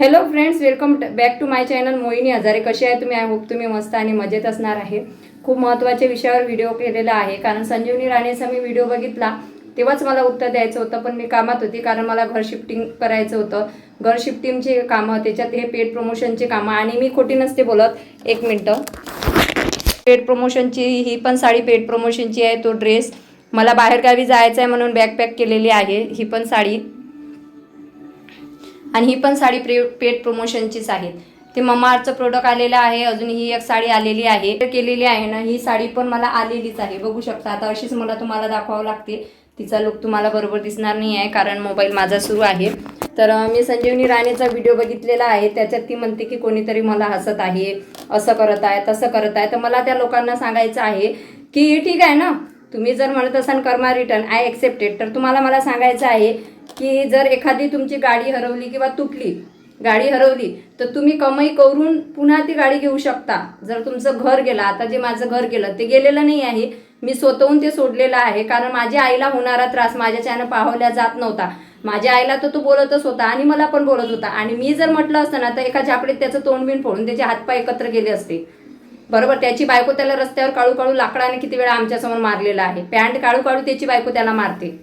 Hello friends welcome back to my channel Mohini Hazare कसे आहे तुम्ही? आय होप तुम्ही मस्त आणि मजेत असणार आहे. खूप महत्त्वाच्या विषयावर व्हिडिओ केलेला आहे. कारण संजीवनी राणेचा मी व्हिडिओ बघितला तेव्हाच मला उत्तर द्यायचं होतं पण मी कामात होती कारण मला घर शिफ्टिंग करायचं होतं. घर शिफ्टिंगची कामं त्याच्यात हे पेड प्रमोशनची कामं. आणि मी खोटी नसते बोलत. एक मिनटं. पेड प्रमोशनची ही पण साडी पेड प्रमोशनची आहे तो ड्रेस मला बाहेरगावी जायचं आहे म्हणून बॅग पॅक केलेली आहे. ही पण साडी. आणि ही पण साडी प्रे पेट प्रमोशनचीच आहे. ते ममाआर्टचं प्रोडक्ट आलेलं आहे अजून ही एक साडी आलेली आहे. केलेली आहे ना ही साडी पण मला आलेलीच आहे. बघू शकता आता अशीच मला तुम्हाला दाखवावं लागते. तिचा लुक तुम्हाला बरोबर दिसणार नाही आहे कारण मोबाईल माझा सुरू आहे. तर मी संजीवनी राणेचा व्हिडिओ बघितलेला आहे. त्याच्यात ती म्हणते की कोणीतरी मला हसत आहे असं करत आहे तसं करत आहे. तर मला त्या लोकांना सांगायचं आहे की ठीक आहे ना तुम्ही जर म्हणत असाल कर्मा रिटर्न आय एक्सेप्टेड तर तुम्हाला मला सांगायचं आहे की जर एखादी तुमची गाडी हरवली किंवा तुटली गाडी हरवली तर तुम्ही कमाई करून पुन्हा ती गाडी घेऊ शकता. जर तुमचं घर गेलं आता जे माझं घर गेलं ते गेलेलं नाही आहे. मी स्वतःहून ते सोडलेलं आहे कारण माझ्या आईला होणारा त्रास माझ्याच्यानं पाहवल्या जात नव्हता. माझ्या आईला तर तो बोलतच होता आणि मला पण बोलत होता. आणि मी जर म्हटलं असतं ना तर एका झापडीत त्याचं तोंडबिन फोडून त्याचे हातपाय एकत्र गेले असते. बरोबर त्याची बायको त्याला रस्त्यावर काळू काळू लाकडाने किती वेळा आमच्यासमोर मारलेला आहे. पॅन्ट काळू काळू त्याची बायको त्याला मारते.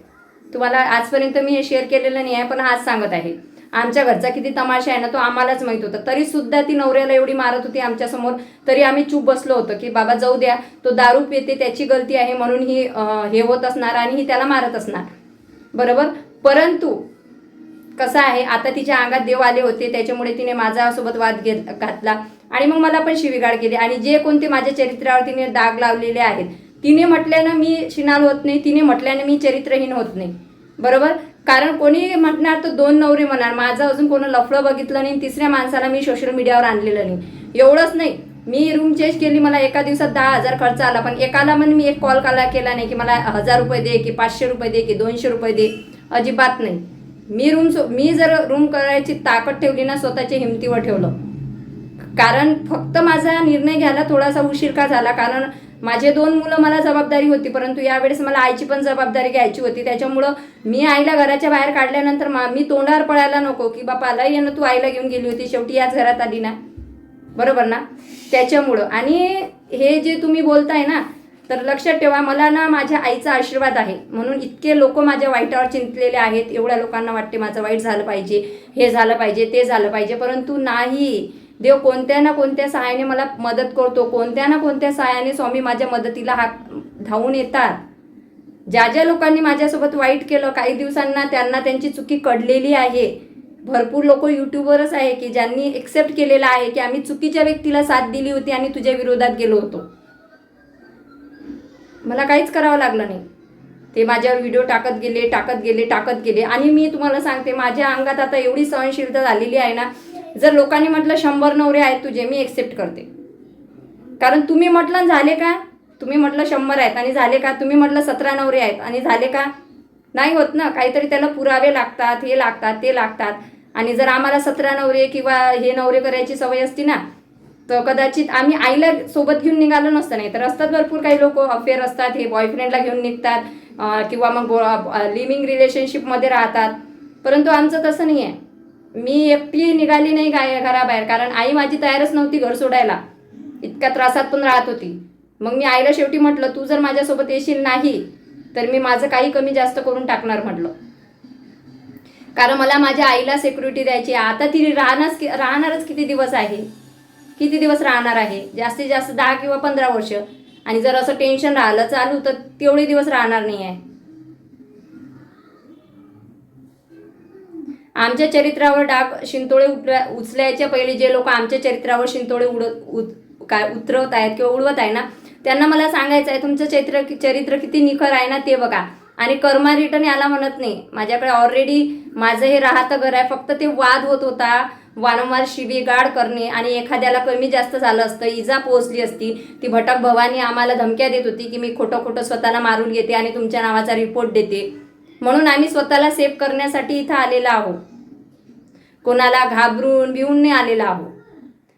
तुम्हाला आजपर्यंत मी हे शेअर केलेलं नाही आहे पण आज सांगत आहे. आमच्या घरचा किती तमाशा आहे ना तो आम्हालाच माहीत होता. तरी सुद्धा ती नवऱ्याला एवढी मारत होती आमच्यासमोर तरी आम्ही चूप बसलो होतो की बाबा जाऊ द्या. तो दारू पिते त्याची गलती आहे म्हणून ही हे होत असणार आणि ही त्याला मारत असणार. बरोबर? परंतु कसं आहे आता तिच्या अंगात देव आले होते त्याच्यामुळे तिने माझ्यासोबत वाद घेत घातला. आणि मग मला पण शिवीगाळ केली. आणि जे कोणते माझ्या चरित्रावर तिने दाग लावलेले आहेत तिने म्हटल्यानं मी शिनाल होत नाही तिने म्हटल्यानं मी चरित्रहीन होत नाही. बरोबर? कारण कोणी म्हणणार तर दोन नवरे म्हणणार माझं अजून कोणी लफडं बघितलं नाही तिसऱ्या माणसाला मी सोशल मीडियावर आणलेलं नाही. एवढंच नाही. मी रूम चेंज केली मला एका दिवसात दहा हजार खर्च आला. पण एकाला पण मी एक कॉल काला केला नाही की मला हजार रुपये दे की पाचशे रुपये दे की दोनशे रुपये दे. अजिबात नाही. मी रूम सो मी जर रूम करायची ताकद ठेवली ना स्वतःच्या हिमतीवर ठेवलं. कारण फक्त माझा निर्णय घ्यायला थोडासा उशीर का झाला? कारण माझे दोन मुलं मला जबाबदारी होती परंतु यावेळेस मला आईची पण जबाबदारी घ्यायची होती. त्याच्यामुळं मी आईला घराच्या बाहेर काढल्यानंतर मा मी तोंडावर पळायला नको की बापा आला ना तू आईला घेऊन गेली होती शेवटी याच घरात आली ना. बरोबर ना? त्याच्यामुळं. आणि हे जे तुम्ही बोलताय ना तर लक्षात ठेवा मला ना माझ्या आईचा आशीर्वाद आहे. म्हणून इतके लोक माझ्या वाईटावर चिंतलेले आहेत एवढ्या लोकांना वाटते माझं वाईट झालं पाहिजे हे झालं पाहिजे ते झालं पाहिजे परंतु नाही. देव कोणत्या ना कोणत्या सहाय्याने मला मदत करतो कोणत्या ना कोणत्या सहाय्याने स्वामी माझ्या मदतीला हात धावून येतात. ज्या ज्या लोकांनी माझ्यासोबत वाईट केलं काही दिवसांना त्यांना त्यांची चुकी कळलेली आहे. भरपूर लोक युट्यूबवरच आहे की ज्यांनी एक्सेप्ट केलेलं आहे की आम्ही चुकीच्या व्यक्तीला साथ दिली होती आणि तुझ्या विरोधात गेलो होतो. मला काहीच करावं लागलं नाही. ते माझ्यावर व्हिडिओ टाकत गेले टाकत गेले टाकत गेले. आणि मी तुम्हाला सांगते माझ्या अंगात आता एवढी सहनशीलता झालेली आहे ना जर लोकांनी म्हटलं शंभर नवरे आहेत तुझे मी एक्सेप्ट करते. कारण तुम्ही म्हटलं झाले का? तुम्ही म्हटलं शंभर आहेत. आणि झाले का? तुम्ही म्हटलं सतरा नवरे आहेत. आणि झाले का? नाही होत ना. काहीतरी त्याला पुरावे लागतात हे लागतात ते लागतात. आणि जर आम्हाला सतरा नवरे किंवा हे नवरे करायची सवय असती ना तर कदाचित आम्ही आईला सोबत घेऊन निघालो नसतं. नाही तर असतात भरपूर काही लोक अफेअर असतात हे बॉयफ्रेंडला घेऊन निघतात किंवा मग लिव्हिंग रिलेशनशिपमध्ये राहतात. परंतु आमचं तसं नाही आहे मी एकटी निघाली नाही गाय घराबाहेर कारण आई माझी तयारच नव्हती घर सोडायला. इतक्या त्रासात पण राहत होती. मग मी आईला शेवटी म्हटलं तू जर माझ्यासोबत येशील नाही तर मी माझं काही कमी जास्त करून टाकणार म्हटलं. कारण मला माझ्या आईला सिक्युरिटी द्यायची आहे. आता ती राहणारच कि- राहणारच किती दिवस आहे? किती दिवस राहणार आहे? जास्तीत जास्त दहा किंवा पंधरा वर्ष. आणि जर असं टेन्शन राहिलं चालू तर तेवढे दिवस राहणार नाही आहे. आमच्या चरित्रावर डाग शिंतोळे उठल्या उचलायच्या पहिले जे लोक आमच्या चरित्रावर शिंतोळे उडत उत काय उतरवत आहेत किंवा उडवत आहे ना त्यांना मला सांगायचं आहे तुमचं चरित्र चरित्र किती निखर आहे ना ते बघा. आणि कर्मा रिटर्न याला म्हणत नाही. माझ्याकडे ऑलरेडी माझं हे राहतं घर आहे फक्त ते वाद होत होता. वारंवार शिवीगाड करणे आणि एखाद्याला कमी जास्त झालं असतं इजा पोहोचली असती. ती भटक भवानी आम्हाला धमक्या देत होती की मी खोटं खोटं स्वतःला मारून घेते आणि तुमच्या नावाचा रिपोर्ट देते. म्हणून आम्ही स्वतःला सेव्ह करण्यासाठी इथं आलेला आहोत. कोणाला घाबरून भिवून नाही आलेला आहो.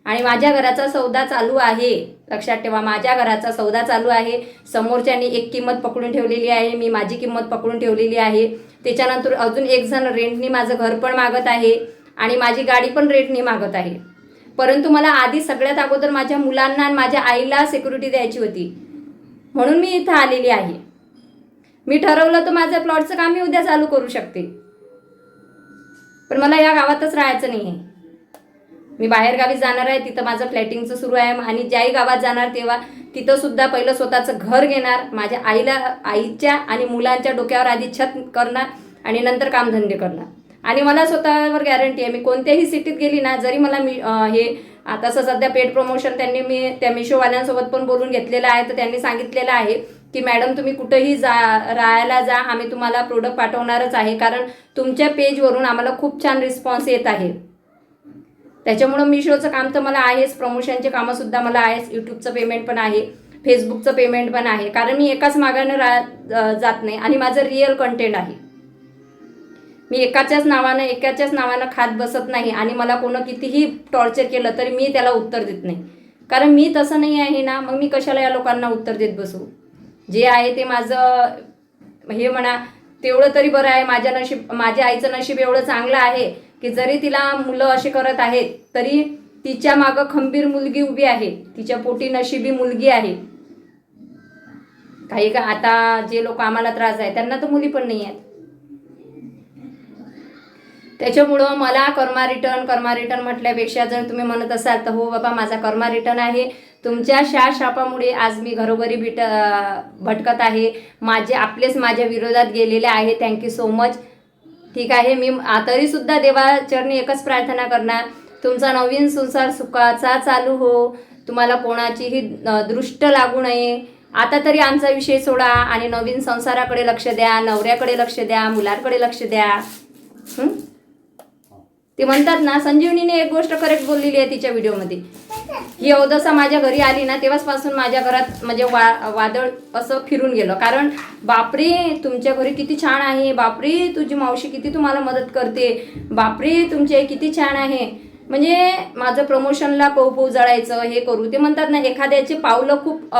आणि माझ्या घराचा सौदा चालू आहे. लक्षात ठेवा माझ्या घराचा सौदा चालू आहे. समोरच्यानी एक किंमत पकडून ठेवलेली आहे मी माझी किंमत पकडून ठेवलेली आहे. त्याच्यानंतर अजून एक जण रेंटनी माझं घर पण मागत आहे आणि माझी गाडी पण रेंटनी मागत आहे. परंतु मला आधी सगळ्यात अगोदर माझ्या मुलांना आणि माझ्या आईला सिक्युरिटी द्यायची होती. म्हणून मी इथं आलेली आहे. मी ठरवलं तर माझं प्लॉटचं काम मी उद्या चालू करू शकते. पण मला या गावातच राहायचं नाही आहे मी बाहेर गावी जाणार आहे तिथं माझं फ्लॅटिंगचं सुरू आहे. आणि ज्याही गावात जाणार तेव्हा तिथं सुद्धा पहिलं स्वतःचं घर घेणार माझ्या आईला आईच्या आणि मुलांच्या डोक्यावर आधी छत करणार आणि नंतर कामधंदे करणार. आणि मला स्वतःवर गॅरंटी आहे मी कोणत्याही सिटीत गेली ना जरी मला मी हे आता सध्या पेड प्रमोशन त्यांनी मी त्या मिशोवाल्यांसोबत पण बोलून घेतलेलं आहे तर त्यांनी सांगितलेलं आहे की मॅडम तुम्ही कुठेही जा राहायला जा आम्ही तुम्हाला प्रोडक्ट पाठवणारच आहे. कारण तुमच्या पेजवरून आम्हाला खूप छान रिस्पॉन्स येत आहे. त्याच्यामुळं मिशोचं काम तर मला आहेच. प्रमोशनचे कामंसुद्धा मला आहेच. यूट्यूबचं पेमेंट पण आहे. फेसबुकचं पेमेंट पण आहे. कारण मी एकाच मागानं रा जात नाही. आणि माझं रिअल कंटेंट आहे. मी एकाच्याच नावानं एकाच्याच नावानं खात बसत नाही. आणि मला कोणं कितीही टॉर्चर केलं तरी मी त्याला उत्तर देत नाही. कारण मी तसं नाही आहे ना. मग मी कशाला या लोकांना उत्तर देत बसू? जे आहे ते माझं हे म्हणा तेवढं तरी बरं आहे. माझ्या नशीब माझ्या आईचं नशीब एवढं चांगलं आहे की जरी तिला मुलं असे करत आहेत तरी तिच्या मागं खंबीर मुलगी उभी आहे. तिच्या पोटी नशिबी मुलगी आहे. काही का आता जे लोक आम्हाला त्रास आहे त्यांना तर मुली पण नाही आहेत. त्याच्यामुळं मला कर्मा रिटर्न कर्मा रिटर्न म्हटल्यापेक्षा जर तुम्ही म्हणत असाल तर हो बाबा माझा कर्मा रिटर्न आहे. तुमच्या शा शापामुळे आज मी घरोघरी बिट अं, भटकत आहे. माझे आपलेच माझ्या विरोधात गेलेले आहे. थँक्यू सो मच ठीक आहे मी तरीसुद्धा देवाचरणी एकच प्रार्थना करणार. तुमचा नवीन संसार सुखाचा चालू हो. तुम्हाला कोणाचीही दृष्ट लागू नये. आता तरी आमचा विषय सोडा आणि नवीन संसाराकडे लक्ष द्या नवऱ्याकडे लक्ष द्या मुलांकडे लक्ष द्या? ते म्हणतात ना संजीवनीने एक गोष्ट करेक्ट बोललेली आहे तिच्या व्हिडिओमध्ये ही अवदसा माझ्या घरी आली ना तेव्हाचपासून माझ्या घरात म्हणजे वा वादळ असं फिरून गेलं. कारण बापरे तुमच्या घरी किती छान आहे. बापरे तुझी मावशी किती तुम्हाला मदत करते. बापरे तुमचे किती छान आहे. म्हणजे माझं प्रमोशनला पौ पौ जळायचं हे करू. ते म्हणतात ना एखाद्याचे पावलं खूप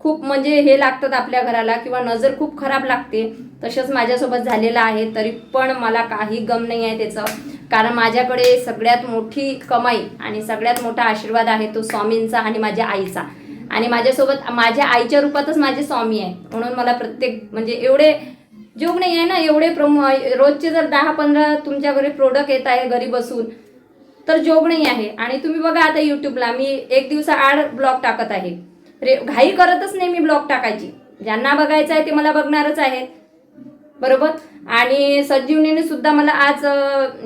खूप म्हणजे हे लागतात आपल्या घराला किंवा नजर खूप खराब लागते. तसंच माझ्यासोबत झालेलं आहे तरी पण मला काही गम नाही आहे त्याचं. कारण माझ्याकडे सगळ्यात मोठी कमाई आणि सगळ्यात मोठा आशीर्वाद आहे तो स्वामींचा आणि माझ्या आईचा. आणि माझ्यासोबत माझ्या आईच्या रूपातच माझे स्वामी आहे म्हणून मला प्रत्येक म्हणजे एवढे जोग नाही आहे ना एवढे प्रमो रोजचे जर दहा पंधरा तुमच्या घरी प्रोडक्ट येत आहे घरी बसून तर जोग नाही आहे. आणि तुम्ही बघा आता यूट्यूबला मी एक दिवसा आड ब्लॉग टाकत आहे. रे घाई करतच नाही मी ब्लॉग टाकायची. ज्यांना बघायचं आहे ते मला बघणारच आहेत. बरोबर? आणि संजीवनीने सुद्धा मला आज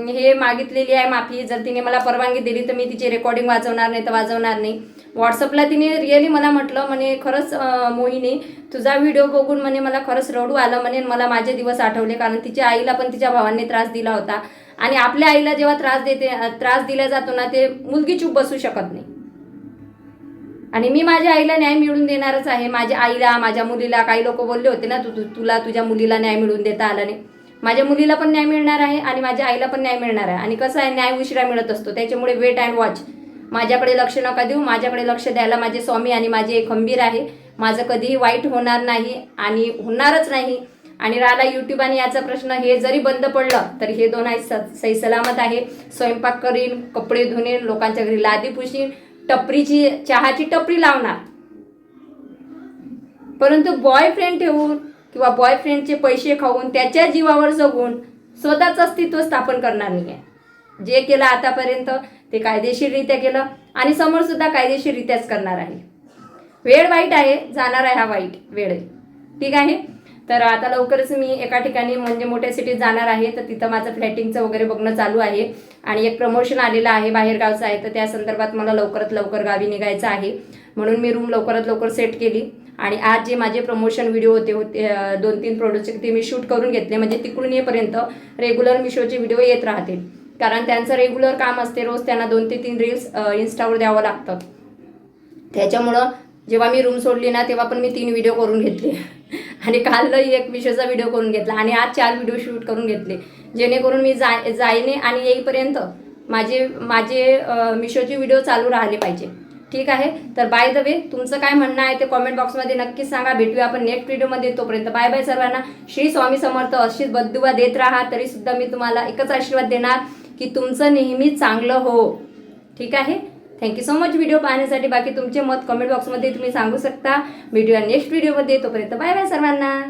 हे मागितलेली आहे माफी. जर तिने मला परवानगी दिली तर मी तिची रेकॉर्डिंग वाजवणार नाही तर वाजवणार नाही. व्हॉट्सअपला तिने रिअली मला म्हटलं म्हणे खरंच मोहिनी तुझा व्हिडिओ बघून म्हणे मला खरंच रडू आलं म्हणे मला माझे दिवस आठवले कारण तिच्या आईला पण तिच्या भावांनी त्रास दिला होता. आणि आपल्या आईला जेव्हा त्रास देते त्रास दिला जातो ना ते मुलगी चूप बसू शकत नाही. आणि मी माझ्या आईला न्याय मिळून देणारच आहे. माझ्या आईला माझ्या मुलीला काही लोक बोलले होते ना तू तुला तुझ्या मुलीला न्याय मिळून देता आला नाही. माझ्या मुलीला पण न्याय मिळणार आहे आणि माझ्या आईला पण न्याय मिळणार आहे. आणि कसं आहे न्याय उशिरा मिळत असतो. त्याच्यामुळे वेट अँड वॉच माझ्याकडे लक्ष नका देऊ. माझ्याकडे लक्ष द्यायला माझे स्वामी आणि माझे खंबीर आहे. माझं कधीही वाईट होणार नाही आणि होणारच नाही. आणि राहिला यूट्यूब आणि याचा प्रश्न हे जरी बंद पडलं तर हे दोन आहे स- सही सलामत आहे. स्वयंपाक करीन कपडे धुणेन लोकांच्या घरी लादी पुशीन टपरीची चहाची टपरी लावणार. परंतु बॉयफ्रेंड ठेवून किंवा बॉयफ्रेंडचे पैसे खाऊन त्याच्या जीवावर जगून स्वतःचं अस्तित्व स्थापन करणार नाही आहे जे केलं आतापर्यंत ते कायदेशीररित्या केलं आणि समोर सुद्धा कायदेशीररित्याच करणार आहे. वेळ वाईट आहे जाणार आहे हा वाईट वेळ. ठीक आहे? तर आता लवकरच मी एका ठिकाणी म्हणजे मोठ्या सिटीत जाणार आहे. तर तिथं माझं फ्लॅटिंगचं वगैरे बघणं चालू आहे. आणि एक प्रमोशन आलेलं आहे बाहेरगावचं आहे. तर त्या संदर्भात मला लवकरात लवकर गावी निघायचं आहे. म्हणून मी रूम लवकरात लवकर सेट केली. आणि आज जे माझे प्रमोशन व्हिडिओ होते होते दोन तीन प्रोडक्टचे ते मी शूट करून घेतले. म्हणजे तिकडून येईपर्यंत रेग्युलर मिशोचे व्हिडिओ येत राहतील. कारण त्यांचं रेग्युलर काम असते रोज त्यांना दोन ते तीन रील्स इन्स्टावर द्यावं लागतं. त्याच्यामुळं जेव्हा मी रूम सोडली ना तेव्हा पण मी तीन व्हिडिओ करून घेतले. आणि कालही एक विषयाचा व्हिडिओ करून घेतला. आणि आज चार व्हिडिओ शूट करून घेतले. जेणेकरून मी जाय जाईने आणि येईपर्यंत माझे माझे मिशोचे व्हिडिओ चालू राहिले पाहिजे. ठीक आहे? तर बाय द वे तुमचं काय म्हणणं आहे ते कॉमेंट बॉक्समध्ये नक्कीच सांगा. भेटूया आपण नेक्स्ट व्हिडिओमध्ये तोपर्यंत बाय बाय सर्वांना. श्री स्वामी समर्थ अशीच बद्दुवा देत राहा. तरीसुद्धा मी तुम्हाला एकच आशीर्वाद देणार की तुमचं नेहमी चांगलं हो. ठीक आहे? थँक्यू सो मच व्हिडिओ पाहण्यासाठी बाकी तुमचे मत कमेंट बॉक्समध्ये तुम्ही सांगू शकता. भेटूया नेक्स्ट व्हिडिओमध्ये तोपर्यंत बाय बाय सर्वांना.